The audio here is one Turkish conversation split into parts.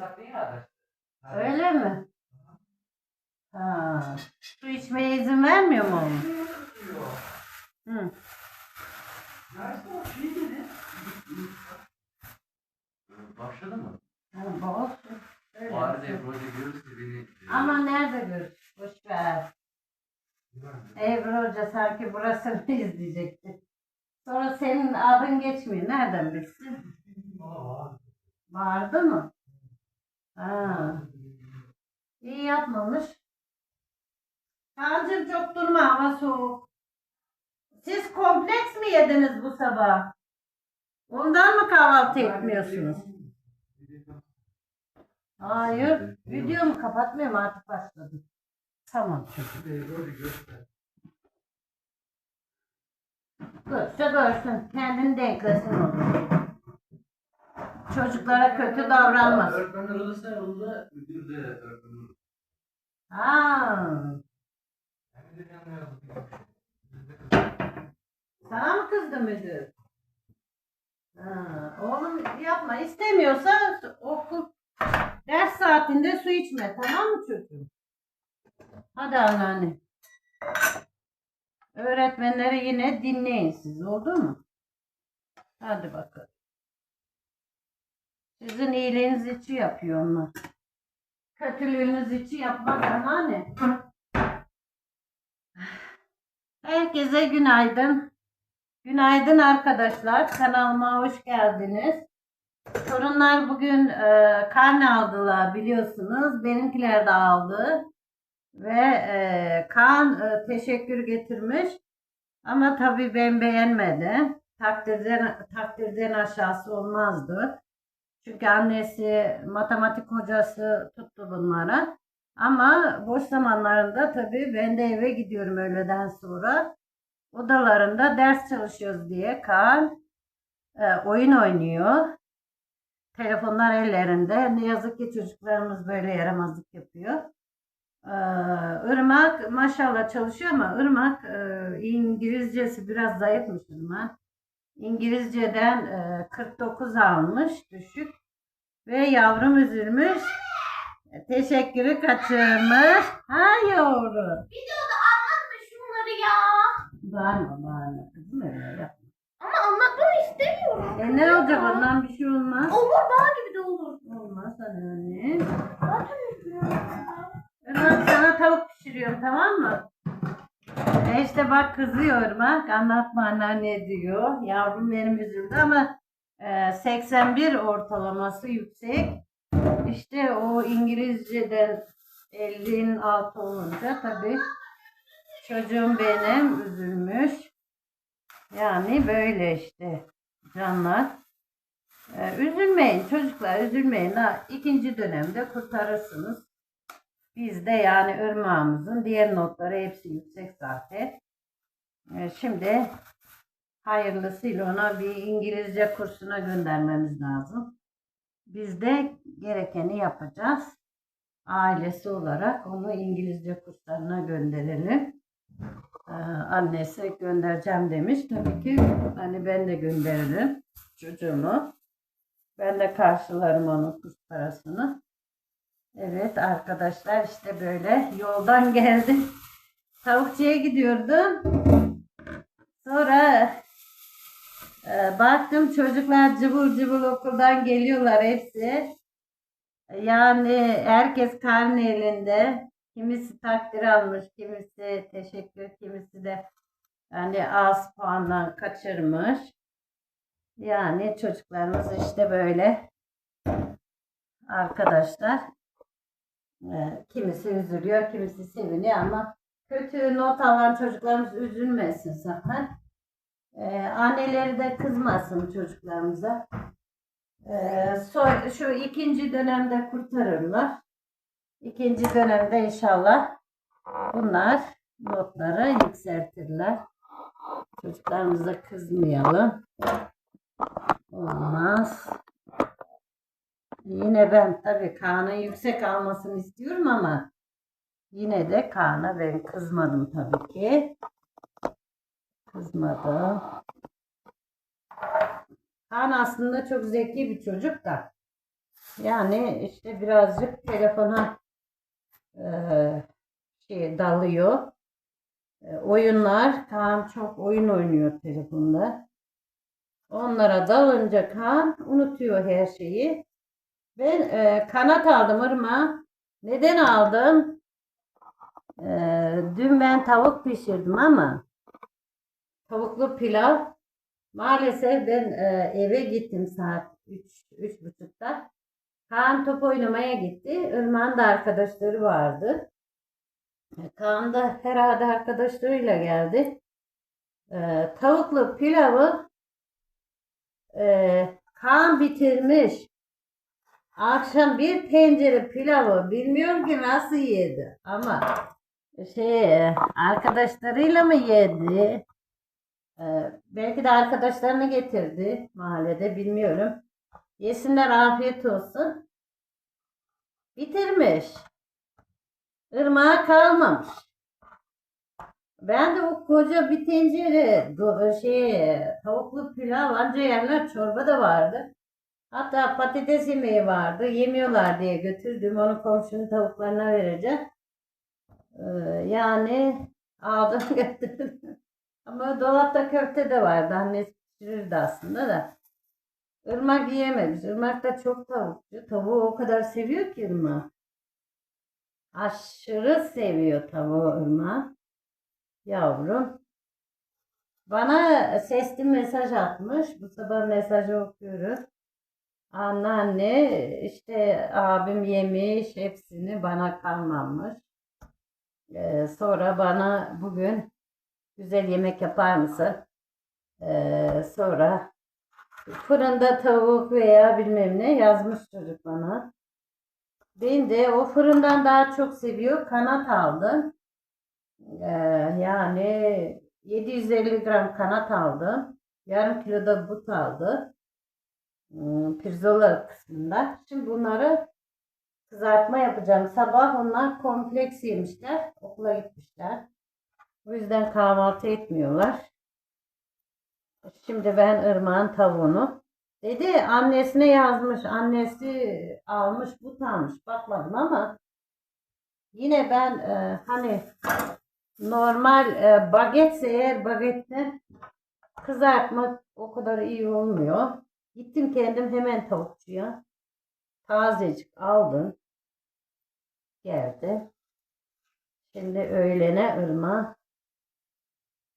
yasak değil mi arkadaşlar? Öyle mi? Ha. Su içmeye izin vermiyor mu oğlum? Hı. Başladı mı? Ha, bol su. Öyle Hoca görürse beni... e, Ama nerede görür? Boş ver. Ebru Hoca sanki burasını izleyecekti. Sonra senin adın geçmiyor. Nereden bilsin? Vardı mı? Ha. İyi yapmamış. Kancım çok durma hava soğuk. Siz kompleks mi yediniz bu sabah? Ondan mı kahvaltı etmiyorsunuz? Hayır. Videomu kapatmıyorum artık başladım. Tamam çocuğum. Görse görsün. Kendini denklesin onu. Çocuklara kötü davranmaz. Öğretmenler odası aralığında müdür de öğretmenler odası. Ha. Sana mı kızdı müdür? Ha, oğlum yapma. İstemiyorsa okul ders saatinde su içme. Tamam mı çocuğum? Hadi anneanne. Öğretmenleri yine dinleyin siz. Oldu mu? Hadi bakalım. Sizin iyiliğiniz için yapıyor onlar. Kötülüğünüz için yapmaz anneanne. Herkese günaydın. Günaydın arkadaşlar. Kanalıma hoş geldiniz. Torunlar bugün e, karne aldılar biliyorsunuz. Benimkiler de aldı. Ve e, Kaan e, teşekkür getirmiş. Ama tabii ben beğenmedim. Takdirden, takdirden aşağısı olmazdı. Çünkü annesi matematik hocası tuttu bunlara. Ama boş zamanlarında tabii ben de eve gidiyorum öğleden sonra. Odalarında ders çalışıyoruz diye Kaan e, oyun oynuyor. Telefonlar ellerinde. Ne yazık ki çocuklarımız böyle yaramazlık yapıyor. Ee, maşallah çalışıyor ama Irmak e, İngilizcesi biraz zayıfmış Irmak. İngilizceden e, 49 almış düşük ve yavrum üzülmüş. E, Teşekkürü kaçırmış. Ha yavrum. Videoda anlatma şunları ya. Bağırma bağırma kızım öyle yapma. Ama anlatmanı istemiyorum. E ne olacak ondan bir şey olmaz. Olur daha gibi de olur. Olmaz sana anne. Zaten. Irmak sana tavuk pişiriyorum tamam mı? E işte bak kızıyor Irmak. Anlatma anneanne diyor. Yavrum benim üzüldü ama 81 ortalaması yüksek. İşte o İngilizceden 50'nin altı olunca tabii çocuğum benim üzülmüş. Yani böyle işte canlar. E, üzülmeyin çocuklar üzülmeyin. Ha, ikinci dönemde kurtarırsınız. Bizde yani ırmağımızın diğer notları hepsi yüksek zaten. E, şimdi hayırlısıyla ona bir İngilizce kursuna göndermemiz lazım. Biz de gerekeni yapacağız. Ailesi olarak onu İngilizce kurslarına gönderelim. Ee, annesi göndereceğim demiş. Tabii ki hani ben de gönderirim çocuğumu. Ben de karşılarım onun kurs parasını. Evet arkadaşlar işte böyle yoldan geldim. Tavukçuya gidiyordum. Sonra baktım çocuklar cıvıl cıvıl okuldan geliyorlar hepsi. Yani herkes karne elinde. Kimisi takdir almış, kimisi teşekkür, kimisi de yani az puanla kaçırmış. Yani çocuklarımız işte böyle arkadaşlar. Ee, kimisi üzülüyor, kimisi seviniyor ama kötü not alan çocuklarımız üzülmesin sakın. Ee, anneleri de kızmasın çocuklarımıza. Ee, so- şu ikinci dönemde kurtarırlar. İkinci dönemde inşallah bunlar notları yükseltirler. Çocuklarımıza kızmayalım. Olmaz. Yine ben tabii Kaan'ın yüksek almasını istiyorum ama yine de Kaan'a ben kızmadım tabii ki. Kızmadım. Kaan aslında çok zeki bir çocuk da Yani işte birazcık telefona eee, şey dalıyor. E, oyunlar. Kaan çok oyun oynuyor telefonda. Onlara dalınca Kaan unutuyor her şeyi. Ben e, kanat aldım Irma. Neden aldım? E, dün ben tavuk pişirdim ama tavuklu pilav. Maalesef ben e, eve gittim saat 3 üç buçukta. Kaan top oynamaya gitti. Irmak'ın da arkadaşları vardı. Kaan da herhalde arkadaşlarıyla geldi. E, tavuklu pilavı e, Kaan bitirmiş. Akşam bir tencere pilavı bilmiyorum ki nasıl yedi ama şey arkadaşlarıyla mı yedi? Ee, belki de arkadaşlarını getirdi mahallede bilmiyorum. Yesinler afiyet olsun. Bitirmiş. Irmağa kalmamış. Ben de o koca bir tencere şey tavuklu pilav anca yerler çorba da vardı. Hatta patates yemeği vardı. Yemiyorlar diye götürdüm. Onu komşunun tavuklarına vereceğim. Ee, yani aldım götürdüm. Ama dolapta köfte de vardı. Annesi pişirirdi aslında da. Irmak yiyememiş. Irmak da çok tavukçu. Tavuğu o kadar seviyor ki Irmak. Aşırı seviyor tavuğu Irmak. Yavrum. Bana sesli mesaj atmış. Bu sabah mesajı okuyoruz. Anneanne işte abim yemiş hepsini bana kalmamış. Ee, sonra bana bugün güzel yemek yapar mısın? Ee, sonra fırında tavuk veya bilmem ne yazmış çocuk bana. Ben de o fırından daha çok seviyor. Kanat aldım. Ee, yani 750 gram kanat aldım. Yarım kilo da but aldı. Hmm, pirzola kısmında. Şimdi bunları kızartma yapacağım. Sabah onlar kompleks yemişler. Okula gitmişler. O yüzden kahvaltı etmiyorlar. Şimdi ben ırmağın tavuğunu. Dedi annesine yazmış. Annesi almış but almış. Bakmadım ama yine ben e, hani normal e, bagetse eğer bagetten kızartmak o kadar iyi olmuyor. Gittim kendim hemen tavukçuya. Tazecik aldım. Geldi. Şimdi öğlene ırma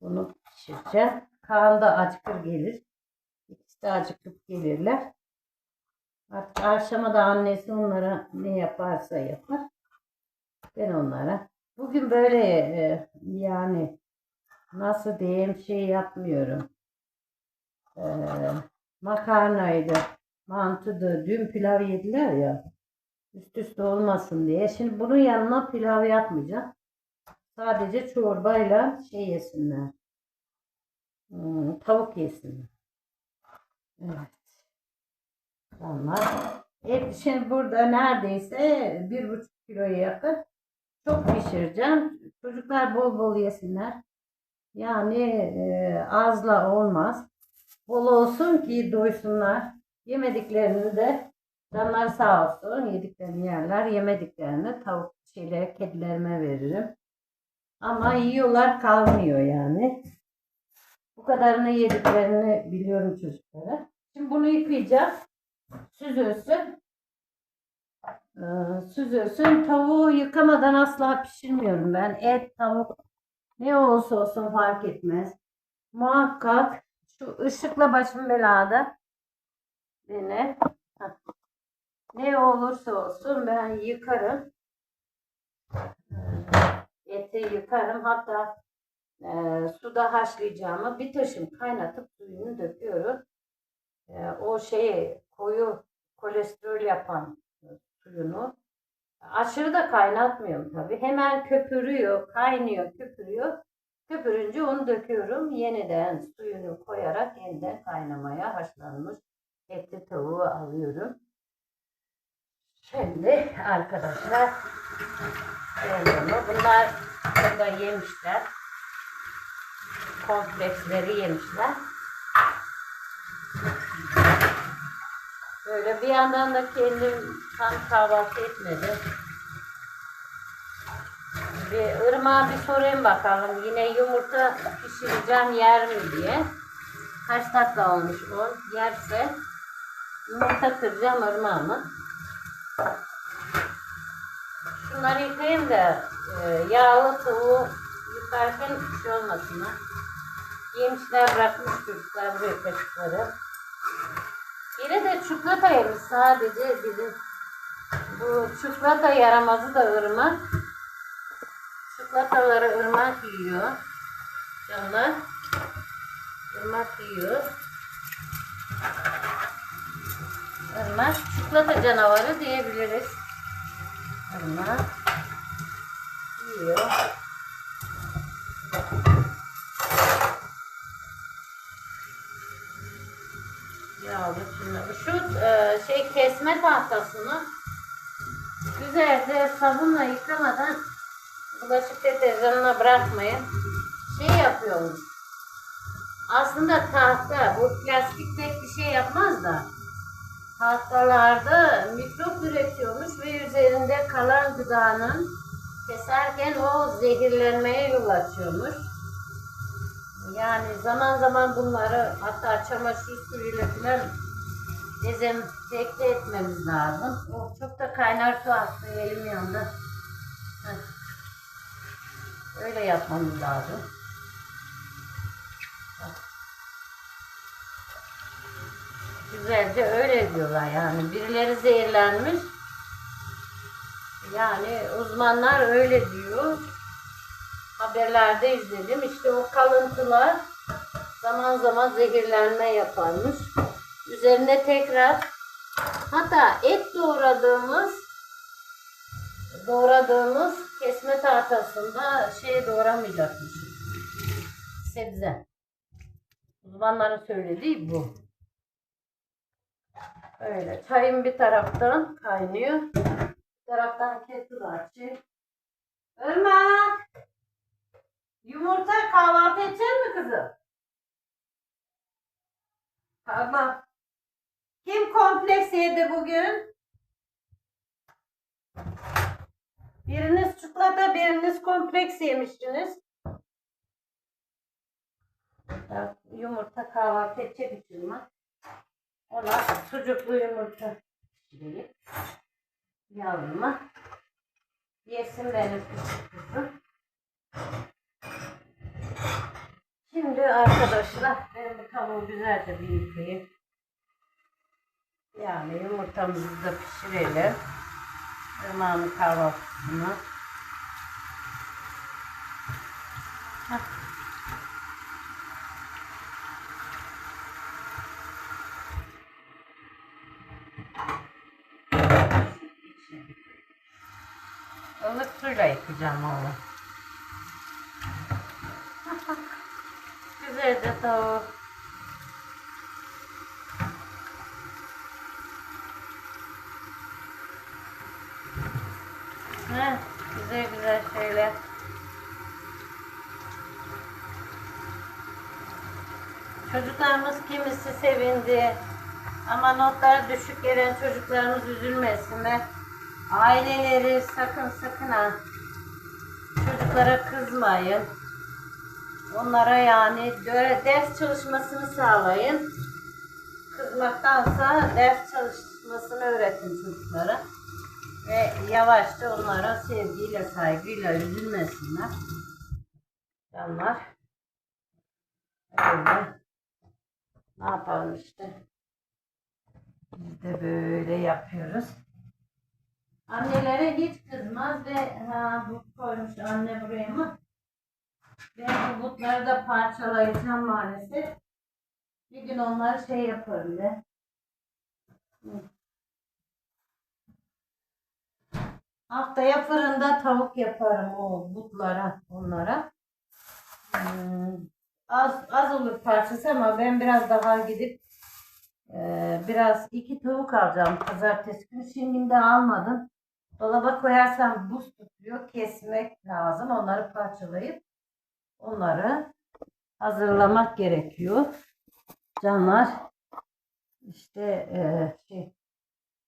bunu pişireceğim. Kaan da acıkır gelir. İkisi de acıkıp gelirler. Artık akşama da annesi onlara ne yaparsa yapar. Ben onlara. Bugün böyle e, yani nasıl diyeyim şey yapmıyorum. E, makarnaydı, mantıdı. Dün pilav yediler ya. Üst üste olmasın diye. Şimdi bunun yanına pilav yapmayacağım. Sadece çorbayla şey yesinler. Hmm, tavuk yesinler. Evet. Onlar. Hep şimdi burada neredeyse bir buçuk kiloya yakın çok pişireceğim. Çocuklar bol bol yesinler. Yani e, azla olmaz. Bol olsun ki doysunlar. Yemediklerini de canlar sağ olsun. Yediklerini yerler. Yemediklerini tavuk şeylere, kedilerime veririm. Ama yiyorlar kalmıyor yani. Bu kadarını yediklerini biliyorum çocuklara. Şimdi bunu yıkayacağım. Süzülsün. Ee, süzülsün. Tavuğu yıkamadan asla pişirmiyorum ben. Et, tavuk ne olursa olsun fark etmez. Muhakkak şu ışıkla başım belada. Heh. Ne olursa olsun ben yıkarım. Eti yıkarım. Hatta e, suda haşlayacağımı bir taşım kaynatıp suyunu döküyorum. E, o şeyi koyu kolesterol yapan suyunu aşırı da kaynatmıyorum tabii. Hemen köpürüyor, kaynıyor, köpürüyor. Köpürünce onu döküyorum. Yeniden suyunu koyarak yeniden kaynamaya haşlanmış etli tavuğu alıyorum. Şimdi arkadaşlar bunu bunlar burada yemişler. Kompleksleri yemişler. Böyle bir yandan da kendim tam kahvaltı etmedim. Bir ırmağa bir sorayım bakalım. Yine yumurta pişireceğim yer mi diye. Kaç dakika olmuş o? Yerse yumurta kıracağım ırmağımı. Şunları yıkayayım da e, yağlı tavuğu yıkarken bir şey olmasın. ha. Yemişler bırakmış çocuklar buraya kaşıkları. Yine de çikolata yemiş sadece bizim. Bu çikolata yaramazı da ırmak. Çikolataları ırmak yiyor. Canlar. Irmak yiyor. Irmak çikolata canavarı diyebiliriz. Irmak yiyor. Yağlı şimdi. Şu e, şey kesme tahtasını güzelce sabunla yıkamadan bulaşık deterjanına bırakmayın. Şey yapıyorum. Aslında tahta bu plastik pek bir şey yapmaz da tahtalarda mikrop üretiyormuş ve üzerinde kalan gıdanın keserken o zehirlenmeye yol açıyormuş. Yani zaman zaman bunları hatta çamaşır suyuyla falan dezenfekte etmemiz lazım. O çok da kaynar su aktı elim yandı. Öyle yapmamız lazım. Güzelce öyle diyorlar yani. Birileri zehirlenmiş. Yani uzmanlar öyle diyor haberlerde izledim. İşte o kalıntılar zaman zaman zehirlenme yaparmış. Üzerine tekrar hatta et doğradığımız doğradığımız kesme tahtasında şey doğramayacakmış. Sebze. Uzmanların söylediği bu. Öyle. Çayım bir taraftan kaynıyor. Bir taraftan kettle açık. Irmak! Yumurta kahvaltı edecek mi kızım? Tamam. Kim kompleks yedi bugün? Biriniz çikolata, biriniz kompleks yemiştiniz. Yumurta kahvaltı edecek mi? Ona sucuklu yumurta pişireyim. Yavruma. Yesin benim küçük kızım. Şimdi arkadaşlar ben bu tavuğu güzelce bir yıkayayım. Yani yumurtamızı da pişirelim. Irmağın kahvaltısını. Hah. Ilık suyla yıkayacağım oğlum. Güzelce tavuk. Heh, güzel güzel şeyler. Çocuklarımız kimisi sevindi. Ama notlar düşük gelen çocuklarımız üzülmesinler. Aileleri sakın sakın ha. Çocuklara kızmayın. Onlara yani ders çalışmasını sağlayın. Kızmaktansa ders çalışmasını öğretin çocuklara. Ve yavaşça onlara sevgiyle, saygıyla üzülmesinler. Canlar. Öyle. Ne yapalım işte. Biz de böyle yapıyoruz. Annelere hiç kızmaz ve ha, bu koymuş anne buraya mı? Ben bu butları da parçalayacağım maalesef. Bir gün onları şey yaparım de. Haftaya fırında tavuk yaparım o butlara, onlara. Hmm, az az olur parçası ama ben biraz daha gidip e, biraz iki tavuk alacağım pazartesi günü. Şimdi de almadım. Dolaba koyarsam buz tutuyor. Kesmek lazım. Onları parçalayıp onları hazırlamak gerekiyor. Canlar işte e, şey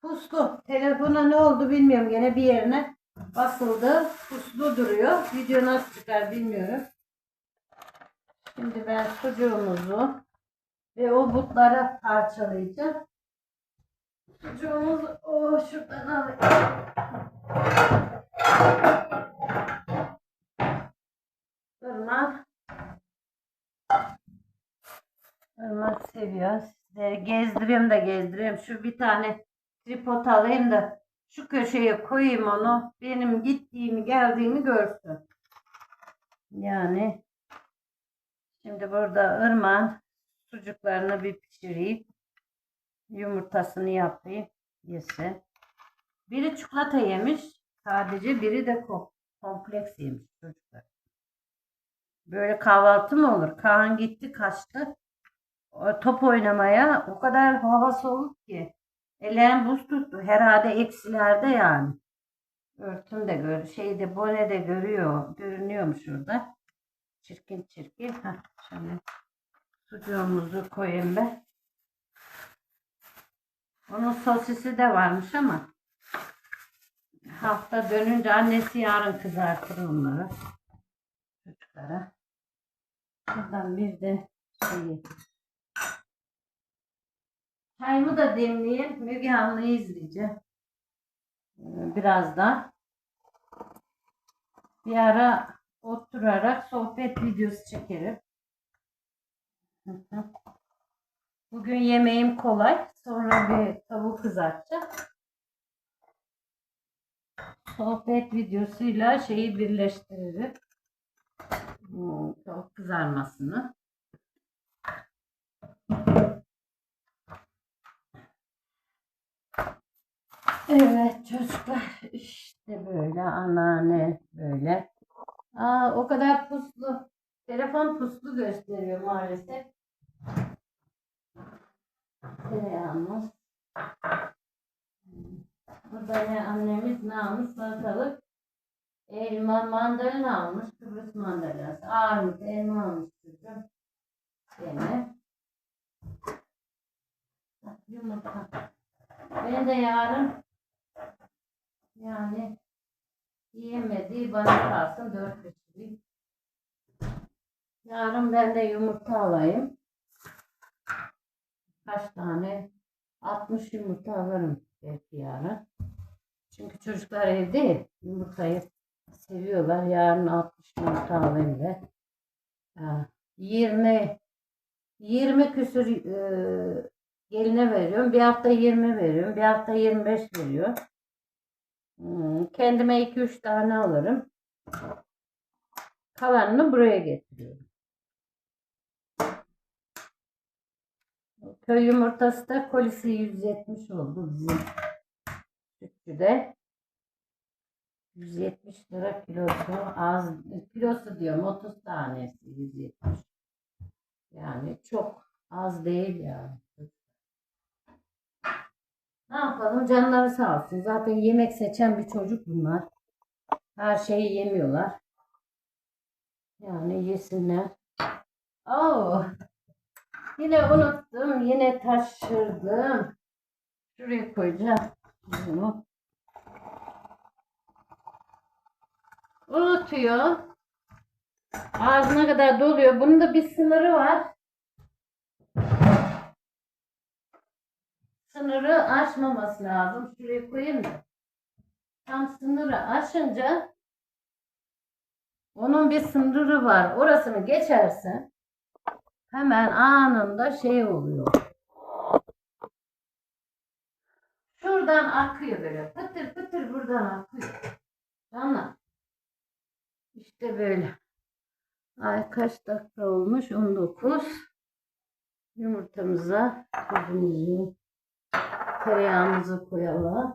Puslu. Telefona ne oldu bilmiyorum. Gene bir yerine basıldı. Puslu duruyor. Video nasıl çıkar bilmiyorum. Şimdi ben sucuğumuzu ve o butları parçalayacağım. Sucuğumuzu oh, şuradan alayım. Irmak. Irmak seviyor. Sizleri gezdiriyorum da gezdiriyorum. Şu bir tane tripod alayım da şu köşeye koyayım onu. Benim gittiğimi geldiğimi görsün. Yani şimdi burada ırmağın sucuklarını bir pişireyim. Yumurtasını yapayım. Yesin. Biri çikolata yemiş. Sadece biri de kom- kompleks yemiş çocuklar. Böyle kahvaltı mı olur? Kaan gitti kaçtı. Top oynamaya o kadar hava soğuk ki. Ellerim buz tuttu. Herhalde eksilerde yani. Örtüm de gör, şeyde bone de görüyor. Görünüyormuş şurada. Çirkin çirkin. Heh, şöyle sucuğumuzu koyayım ben. Onun sosisi de varmış ama hafta dönünce annesi yarın kızartır onları çocuklara. Buradan bir de şeyi çayımı da demleyeyim. Müge Anlı'yı izleyeceğim. Ee, Birazdan. Bir ara oturarak sohbet videosu çekerim. Hı hı. Bugün yemeğim kolay. Sonra bir tavuk kızartacağım. Sohbet videosuyla şeyi birleştiririm. Tavuk kızarmasını. Evet çocuklar işte böyle anneanne böyle. Aa, o kadar puslu. Telefon puslu gösteriyor maalesef. Tereyağımız. Burada ne annemiz ne almış salatalık. Elma mandalina almış. Kıbrıs mandalinası. Armut elma almış çocuğum. Bak, Yumurta. Ben de yarın yani yiyemediği bana kalsın dört kişilik. Yarın ben de yumurta alayım. Kaç tane? 60 yumurta alırım belki yarın. Çünkü çocuklar evde yumurtayı seviyorlar. Yarın 60 yumurta alayım da. Ha, 20 20 küsür e, geline veriyorum. Bir hafta 20 veriyorum. Bir hafta 25 veriyor. Hmm, kendime 2-3 tane alırım. Kalanını buraya getiriyorum. Köy yumurtası da kolisi 170 oldu bizim sütçüde. 170 lira kilosu az kilosu diyorum 30 tanesi 170. Yani çok az değil yani. Ne yapalım canları sağ olsun. Zaten yemek seçen bir çocuk bunlar. Her şeyi yemiyorlar. Yani yesinler. Oo. Yine unuttum. Yine taşırdım. Şuraya koyacağım. Unutuyor. Ağzına kadar doluyor. Bunun da bir sınırı var. Sınırı aşmaması lazım. Şuraya koyayım da. Tam sınırı aşınca onun bir sınırı var. Orasını geçersen hemen anında şey oluyor. Şuradan akıyor böyle. Pıtır pıtır buradan akıyor. Tamam. İşte böyle. Ay kaç dakika olmuş? 19. Yumurtamıza tuzumuzu, tereyağımızı koyalım.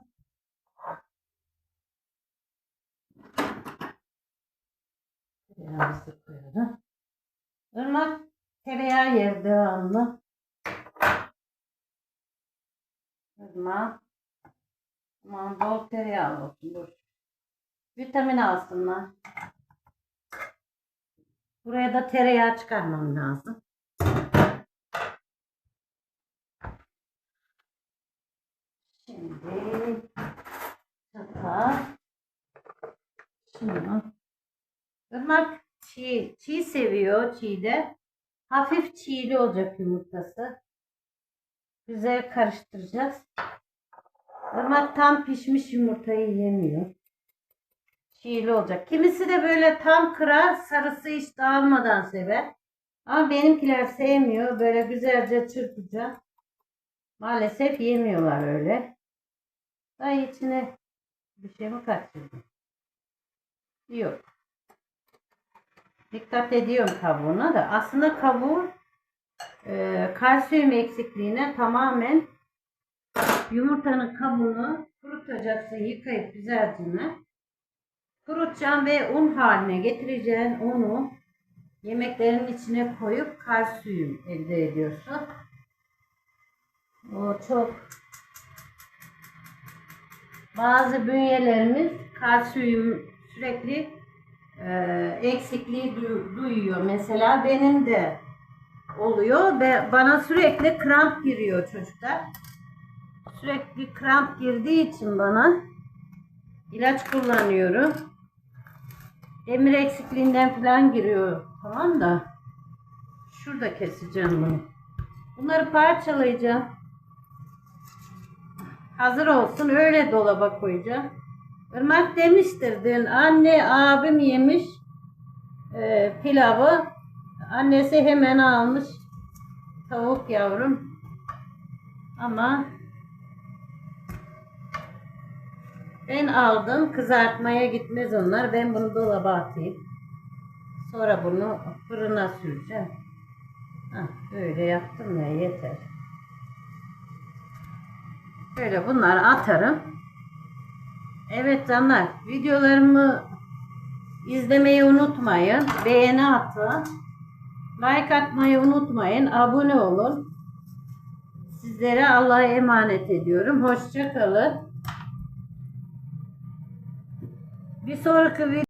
Tereyağımızı koyalım. Irmak Tereyağı yerde anlı. Kızma. Aman bol tereyağı olsun. Dur. Vitamin alsınlar. Buraya da tereyağı çıkarmam lazım. Şimdi çata şunu. Irmak çiğ, çiğ seviyor çiğ de. Hafif çiğli olacak yumurtası. Güzel karıştıracağız. Irmak tam pişmiş yumurtayı yemiyor. Çiğli olacak. Kimisi de böyle tam kırar sarısı hiç dağılmadan sever. Ama benimkiler sevmiyor. Böyle güzelce çırpacağım. Maalesef yemiyorlar öyle. Ay içine bir şey mi kaçırdım? Yok. Dikkat ediyorum kabuğuna da. Aslında kabuğu e, kalsiyum eksikliğine tamamen yumurtanın kabuğunu kurutacaksın yıkayıp güzelce. Kurutacağım ve un haline getireceğin unu yemeklerin içine koyup kalsiyum elde ediyorsun. O çok bazı bünyelerimiz kalsiyum sürekli e, eksikliği du- duyuyor. Mesela benim de oluyor ve bana sürekli kramp giriyor çocuklar. Sürekli kramp girdiği için bana ilaç kullanıyorum. Demir eksikliğinden falan giriyor. Tamam da şurada keseceğim bunu. Bunları parçalayacağım. Hazır olsun öyle dolaba koyacağım. Irmak demiştir dün anne abim yemiş e, pilavı. Annesi hemen almış tavuk yavrum. Ama ben aldım kızartmaya gitmez onlar. Ben bunu dolaba atayım. Sonra bunu fırına süreceğim. Hah, böyle yaptım ya yeter. Böyle bunları atarım. Evet canlar videolarımı izlemeyi unutmayın. Beğeni atın. Like atmayı unutmayın. Abone olun. Sizlere Allah'a emanet ediyorum. Hoşça kalın. Bir sonraki video